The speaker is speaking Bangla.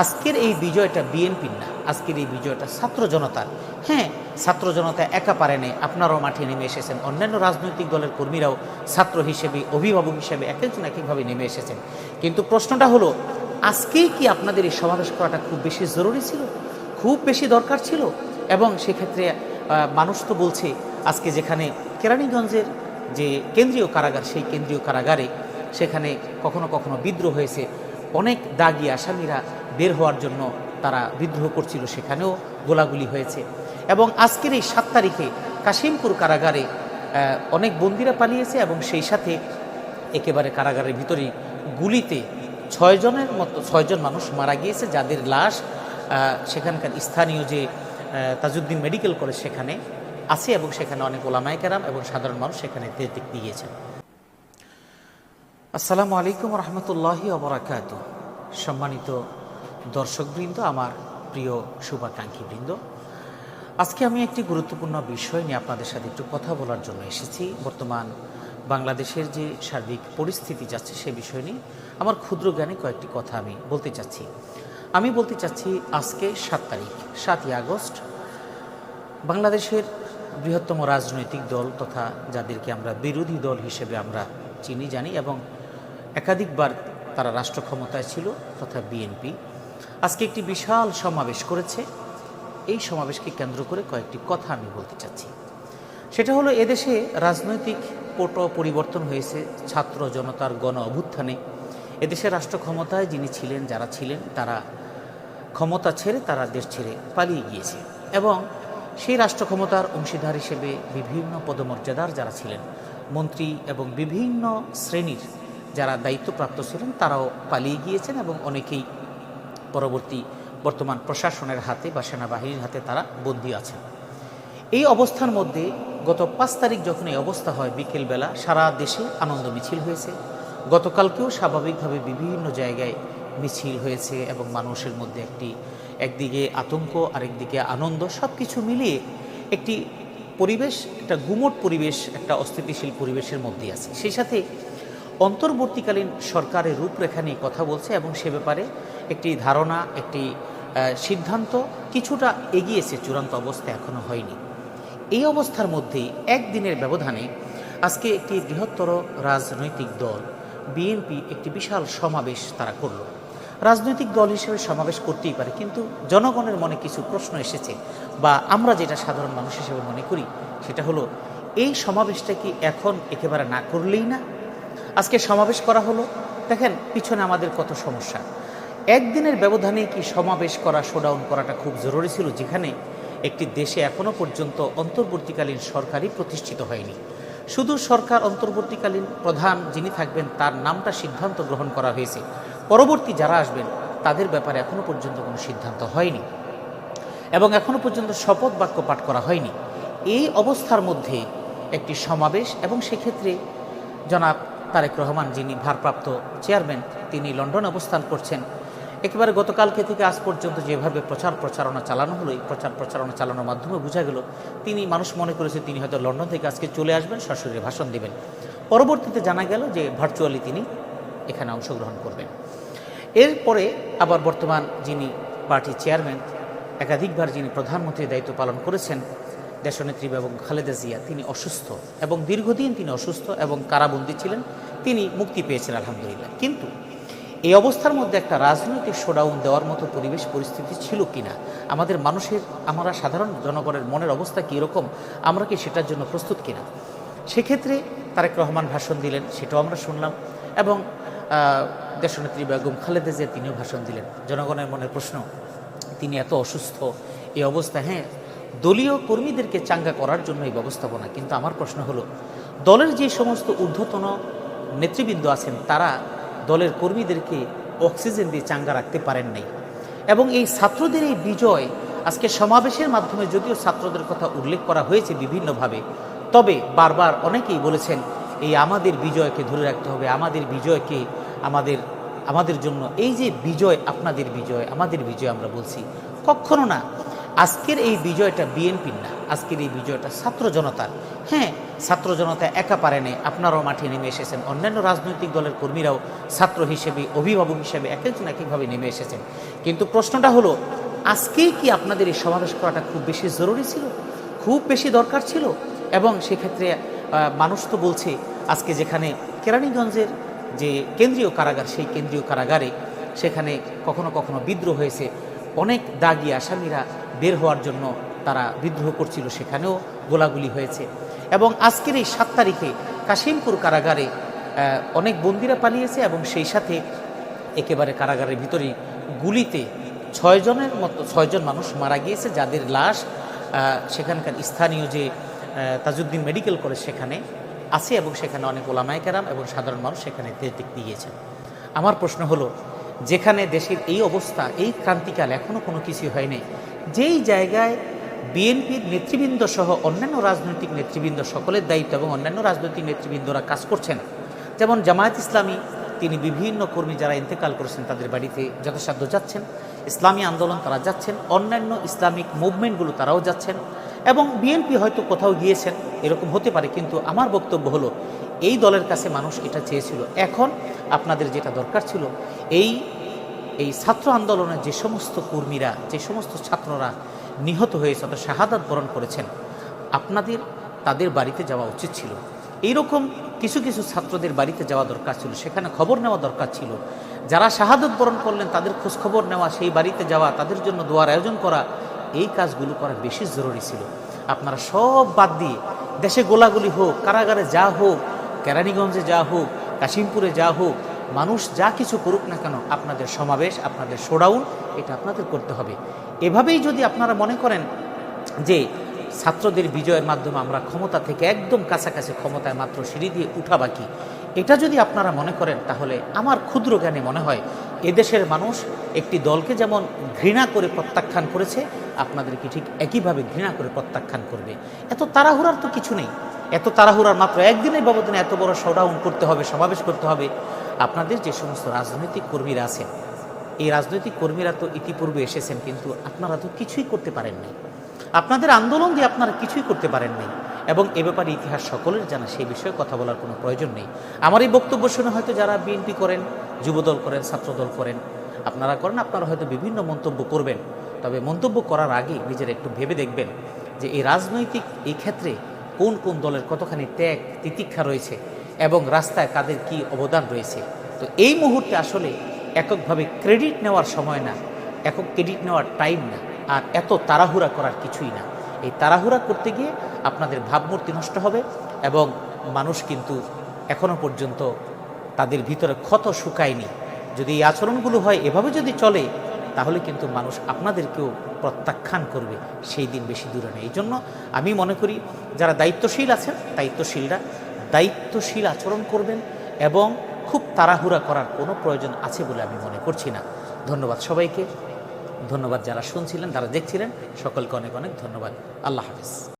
আজকের এই বিজয়টা বিএনপির না, আজকের এই বিজয়টা ছাত্র জনতার। হ্যাঁ ছাত্র জনতা একা পারে পারেনি আপনারাও মাঠে নেমে এসেছেন। অন্যান্য রাজনৈতিক দলের কর্মীরাও ছাত্র হিসেবে, অভিভাবক হিসেবে এক একজন এক একভাবে নেমে এসেছেন। কিন্তু প্রশ্নটা হলো, আজকেই কি আপনাদের এই সমাবেশ করাটা খুব বেশি জরুরি ছিল? খুব বেশি দরকার ছিল? এবং সেক্ষেত্রে মানুষ তো বলছে, আজকে যেখানে কেরানীগঞ্জের যে কেন্দ্রীয় কারাগার, সেই কেন্দ্রীয় কারাগারে সেখানে কখনো কখনো বিদ্রোহ হয়েছে। অনেক দাগি আসামিরা বের হওয়ার জন্য তারা বিদ্রোহ করছিল সেখানেও গোলাগুলি হয়েছে। এবং আজকের এই সাত তারিখে কাশিমপুর কারাগারে অনেক বন্দিরা পালিয়েছে এবং সেই সাথে একেবারে কারাগারের ভিতরে গুলিতে ছয়জনের মতো ছয়জন মানুষ মারা গিয়েছে, যাদের লাশ সেখানকার স্থানীয় যে তাজউদ্দিন মেডিকেল কলেজ সেখানে আছে এবং সেখানে অনেক ওলামায় কেরাম এবং সাধারণ মানুষ সেখানে দেখতে গিয়েছেন। আসসালামু আলাইকুম রহমতুল্লাহি অবরাকাত সম্মানিত দর্শকবৃন্দ, আমার প্রিয় শুভাকাঙ্ক্ষীবৃন্দ, আজকে আমি একটি গুরুত্বপূর্ণ বিষয় নিয়ে আপনাদের সাথে একটু কথা বলার জন্য এসেছি। বর্তমান বাংলাদেশের যে সার্বিক পরিস্থিতি যাচ্ছে সে বিষয় নিয়ে আমার ক্ষুদ্র জ্ঞানে কয়েকটি কথা আমি বলতে চাচ্ছি। আমি বলতে চাচ্ছি আজকে সাত তারিখ, সাতই আগস্ট। বাংলাদেশের বৃহত্তম রাজনৈতিক দল তথা যাদেরকে আমরা বিরোধী দল হিসেবে আমরা চিনি, জানি এবং একাধিকবার তারা রাষ্ট্র ক্ষমতায় ছিল তথা বিএনপি আজকে একটি বিশাল সমাবেশ করেছে। এই সমাবেশকে কেন্দ্র করে কয়েকটি কথা আমি বলতে চাচ্ছি। সেটা হলো, এদেশে রাজনৈতিক পট পরিবর্তন হয়েছে ছাত্র জনতার গণ অভ্যুত্থানে। এদেশের রাষ্ট্র ক্ষমতায় যিনি ছিলেন, যারা ছিলেন, তারা ক্ষমতা ছেড়ে তারা দেশ ছেড়ে পালিয়ে গিয়েছে। এবং সেই রাষ্ট্র ক্ষমতার অংশীদার হিসেবে বিভিন্ন পদমর্যাদার যারা ছিলেন, মন্ত্রী এবং বিভিন্ন শ্রেণির যারা দায়িত্বপ্রাপ্ত ছিলেন, তারাও পালিয়ে গিয়েছেন এবং অনেকেই পরবর্তী বর্তমান প্রশাসনের হাতে বা সেনাবাহিনীর হাতে তারা বন্দী আছেন। এই অবস্থার মধ্যে গত পাঁচ তারিখ যখন এই অবস্থা হয়, বিকেলবেলা সারা দেশে আনন্দ মিছিল হয়েছে। গতকালকেও স্বাভাবিকভাবে বিভিন্ন জায়গায় মিছিল হয়েছে এবং মানুষের মধ্যে একটি, একদিকে আতঙ্ক, আরেকদিকে আনন্দ সব কিছু মিলিয়ে একটি পরিবেশ, একটা গুমট পরিবেশ, একটা অস্থিতিশীল পরিবেশের মধ্যে আছে। সেই সাথে অন্তর্বর্তীকালীন সরকারের রূপরেখা নিয়ে কথা বলছে এবং সে ব্যাপারে একটি ধারণা, একটি সিদ্ধান্ত কিছুটা এগিয়েছে চূড়ান্ত অবস্থা এখনও হয়নি। এই অবস্থার মধ্যেই একদিনের ব্যবধানে আজকে একটি বৃহত্তর রাজনৈতিক দল, বিএনপি, একটি বিশাল সমাবেশ তারা করল। রাজনৈতিক দল হিসেবে সমাবেশ করতেই পারে, কিন্তু জনগণের মনে কিছু প্রশ্ন এসেছে বা আমরা যেটা সাধারণ মানুষ হিসেবে মনে করি সেটা হলো, এই সমাবেশটা কি এখন একেবারে না করলেই না? আজকে সমাবেশ করা হলো, দেখেন পিছনে আমাদের কত সমস্যা। একদিনের ব্যবধানে কি সমাবেশ করা শোডাউন করাটা খুব জরুরি ছিল? যেখানে একটি দেশে এখনও পর্যন্ত অন্তর্বর্তীকালীন সরকারই প্রতিষ্ঠিত হয়নি। শুধু সরকার অন্তর্বর্তীকালীন প্রধান যিনি থাকবেন, তার নামটা সিদ্ধান্ত গ্রহণ করা হয়েছে। পরবর্তী যারা আসবেন, তাদের ব্যাপারে এখনও পর্যন্ত কোনো সিদ্ধান্ত হয়নি। এবং এখনও পর্যন্ত শপথ বাক্য পাঠ করা হয়নি। এই অবস্থার মধ্যে একটি সমাবেশ এবং সেক্ষেত্রে জনাব তারেক রহমান যিনি ভারপ্রাপ্ত চেয়ারম্যান তিনি লন্ডনে অবস্থান করছেন। একেবারে গতকালকে থেকে আজ পর্যন্ত যেভাবে প্রচার প্রচারণা চালানো হলো, এই প্রচার প্রচারণা চালানোর মাধ্যমে বোঝা গেল তিনি মানুষ মনে করেছে তিনি হয়তো লন্ডন থেকে আজকে চলে আসবেন সরাসরি ভাষণ দেবেন। পরবর্তীতে জানা গেল যে ভার্চুয়ালি তিনি এখানে অংশগ্রহণ করবেন। এরপরে আবার বর্তমান যিনি পার্টির চেয়ারম্যান একাধিকবার যিনি প্রধানমন্ত্রীর দায়িত্ব পালন করেছেন, দেশনেত্রী এবং খালেদা জিয়া, তিনি অসুস্থ এবং দীর্ঘদিন তিনি অসুস্থ এবং কারাবন্দী ছিলেন, তিনি মুক্তি পেয়েছেন আলহামদুলিল্লাহ। কিন্তু এই অবস্থার মধ্যে একটা রাজনৈতিক শোডাউন দেওয়ার মতো পরিবেশ, পরিস্থিতি ছিল কিনা? আমাদের মানুষের, আমরা সাধারণ জনগণের মনের অবস্থা কী রকম আমরা কি সেটার জন্য প্রস্তুত কিনা? সেক্ষেত্রে তারেক রহমান ভাষণ দিলেন, সেটাও আমরা শুনলাম এবং দেশনেত্রী বেগম খালেদা জিয়া তিনিও ভাষণ দিলেন। জনগণের মনের প্রশ্ন, তিনি এত অসুস্থ, এই অবস্থা হ্যাঁ দলীয় কর্মীদেরকে চাঙ্গা করার জন্য এই ব্যবস্থাপনা, কিন্তু আমার প্রশ্ন হলো, দলের যে সমস্ত ঊর্ধ্বতন নেতৃবৃন্দ আছেন, তারা দলের কর্মীদেরকে অক্সিজেন দিয়ে চাঙ্গা রাখতে পারেন নাই। এবং এই ছাত্রদের এই বিজয় আজকে সমাবেশের মাধ্যমে যদিও ছাত্রদের কথা উল্লেখ করা হয়েছে বিভিন্নভাবে, তবে বারবার অনেকেই বলেছেন, এই আমাদের বিজয়কে ধরে রাখতে হবে, আমাদের বিজয়কে, আমাদের আমাদের জন্য। এই যে বিজয়, আপনাদের বিজয়, আমাদের বিজয় আমরা বলছি। কখনো না আজকের এই বিজয়টা বিএনপির না, আজকের এই বিজয়টা ছাত্র জনতার। হ্যাঁ ছাত্র জনতা একা পারে পারেনি আপনারাও মাঠে নেমে এসেছেন। অন্যান্য রাজনৈতিক দলের কর্মীরাও ছাত্র হিসেবে, অভিভাবক হিসেবে এক একজন এক একভাবে নেমে এসেছেন। কিন্তু প্রশ্নটা হলো, আজকেই কি আপনাদের এই সমাবেশ করাটা খুব বেশি জরুরি ছিল? খুব বেশি দরকার ছিল? এবং সেক্ষেত্রে মানুষ তো বলছে, আজকে যেখানে কেরানীগঞ্জের যে কেন্দ্রীয় কারাগার, সেই কেন্দ্রীয় কারাগারে সেখানে কখনো কখনো বিদ্রোহ হয়েছে। অনেক দাগি আসামিরা বের হওয়ার জন্য তারা বিদ্রোহ করছিল সেখানেও গোলাগুলি হয়েছে। এবং আজকের এই সাত তারিখে কাশিমপুর কারাগারে অনেক বন্দিরা পালিয়েছে এবং সেই সাথে একেবারে কারাগারের ভিতরেই গুলিতে ছয়জনের মতো ছয়জন মানুষ মারা গিয়েছে, যাদের লাশ সেখানকার স্থানীয় যে তাজউদ্দিন মেডিকেল কলেজ সেখানে আছে এবং সেখানে অনেক ওলামায় কেরাম এবং সাধারণ মানুষ সেখানে দেশ দিয়েছেন আমার প্রশ্ন হলো যেখানে দেশের এই অবস্থা, এই ক্রান্তিকাল এখনও কোনো কিছু হয়নি। যেই জায়গায় বিএনপির নেতৃবৃন্দ সহ অন্যান্য রাজনৈতিক নেতৃবৃন্দ, সকলের দায়িত্ব এবং অন্যান্য রাজনৈতিক নেতৃবৃন্দরা কাজ করছেন। যেমন জামায়াত ইসলামী, তিনি বিভিন্ন কর্মী যারা ইন্তেকাল করেছেন তাদের বাড়িতে যথাসাধ্য যাচ্ছেন। ইসলামী আন্দোলন তারা যাচ্ছেন, অন্যান্য ইসলামিক মুভমেন্টগুলো তারাও যাচ্ছেন। এবং বিএনপি হয়তো কোথাও গিয়েছেন, এরকম হতে পারে, কিন্তু আমার বক্তব্য হলো, এই দলের কাছে মানুষ এটা চেয়েছিল। এখন আপনাদের যেটা দরকার ছিল এই এই ছাত্র আন্দোলনের যে সমস্ত কর্মীরা, যে সমস্ত ছাত্ররা নিহত হয়েছে, অর্থাৎ শাহাদাত বরণ করেছেন, আপনাদের, তাদের বাড়িতে যাওয়া উচিত ছিল। এইরকম কিছু কিছু ছাত্রদের বাড়িতে যাওয়া দরকার ছিল, সেখানে খবর নেওয়া দরকার ছিল। যারা শাহাদত বরণ করলেন, তাদের খোঁজ খবর নেওয়া, সেই বাড়িতে যাওয়া, তাদের জন্য দোয়ার আয়োজন করা, এই কাজগুলো করা বেশি জরুরি ছিল। আপনারা সব বাদ দিয়ে দেশে গোলাগুলি হোক, কারাগারে যা হোক, কেরানীগঞ্জে যা হোক, কাশিমপুরে যা হোক মানুষ যা কিছু করুক না কেন, আপনাদের সমাবেশ, আপনাদের শোডাউন এটা আপনাদের করতে হবে। এভাবেই যদি আপনারা মনে করেন যে ছাত্রদের বিজয়ের মাধ্যমে আমরা ক্ষমতা থেকে একদম কাছাকাছি ক্ষমতায় মাত্র সিঁড়ি দিয়ে উঠা বাকি, এটা যদি আপনারা মনে করেন, তাহলে আমার ক্ষুদ্র জ্ঞানে মনে হয় এদেশের মানুষ একটি দলকে যেমন ঘৃণা করে প্রত্যাখ্যান করেছে, আপনাদেরকে ঠিক একইভাবে ঘৃণা করে প্রত্যাখ্যান করবে। এত তাড়াহুড়ার তো কিছু নেই। এত তাড়াহুড়ার মাত্র একদিনের ব্যবধানে এত বড় শোডাউন করতে হবে, সমাবেশ করতে হবে। আপনাদের যে সমস্ত রাজনৈতিক কর্মীরা আছেন, এই রাজনৈতিক কর্মীরা তো ইতিপূর্বে এসেছেন, কিন্তু আপনারা তো কিছুই করতে পারেননি আপনাদের আন্দোলন দিয়ে আপনারা কিছুই করতে পারেননি এবং এ ব্যাপারে ইতিহাস সকলের জানা, সেই বিষয়ে কথা বলার কোনো প্রয়োজন নেই। আমার এই বক্তব্য শুনে হয়তো যারা বিএনপি করেন, যুবদল করেন, ছাত্রদল করেন, আপনারা করেন, আপনারা হয়তো বিভিন্ন মন্তব্য করবেন। তবে মন্তব্য করার আগে নিজেরা একটু ভেবে দেখবেন যে এই রাজনৈতিক এই ক্ষেত্রে কোন কোন দলের কতখানি ত্যাগ তিতিক্ষা রয়েছে এবং রাস্তায় কাদের কি অবদান রয়েছে। তো এই মুহূর্তে আসলে এককভাবে ক্রেডিট নেওয়ার সময় না, একক ক্রেডিট নেওয়ার টাইম না, আর এত তাড়াহুড়া করার কিছুই না। এই তাড়াহুড়া করতে গিয়ে আপনাদের ভাবমূর্তি নষ্ট হবে এবং মানুষ কিন্তু এখনও পর্যন্ত তাদের ভিতরে ক্ষত শুকায়নি। যদি এই আচরণগুলো হয়, এভাবে যদি চলে, তাহলে কিন্তু মানুষ আপনাদেরকেও প্রত্যাখ্যান করবে সেই দিন বেশি দূরে নেই। এই জন্য আমি মনে করি, যারা দায়িত্বশীল আছেন, দায়িত্বশীলরা দায়িত্বশীল আচরণ করবেন এবং খুব তাড়াহুড়া করার কোনো প্রয়োজন আছে বলে আমি মনে করছি না। ধন্যবাদ সবাইকে। ধন্যবাদ যারা শুনছিলেন তারা দেখছিলেন, সকলকে অনেক অনেক ধন্যবাদ। আল্লাহ হাফিজ।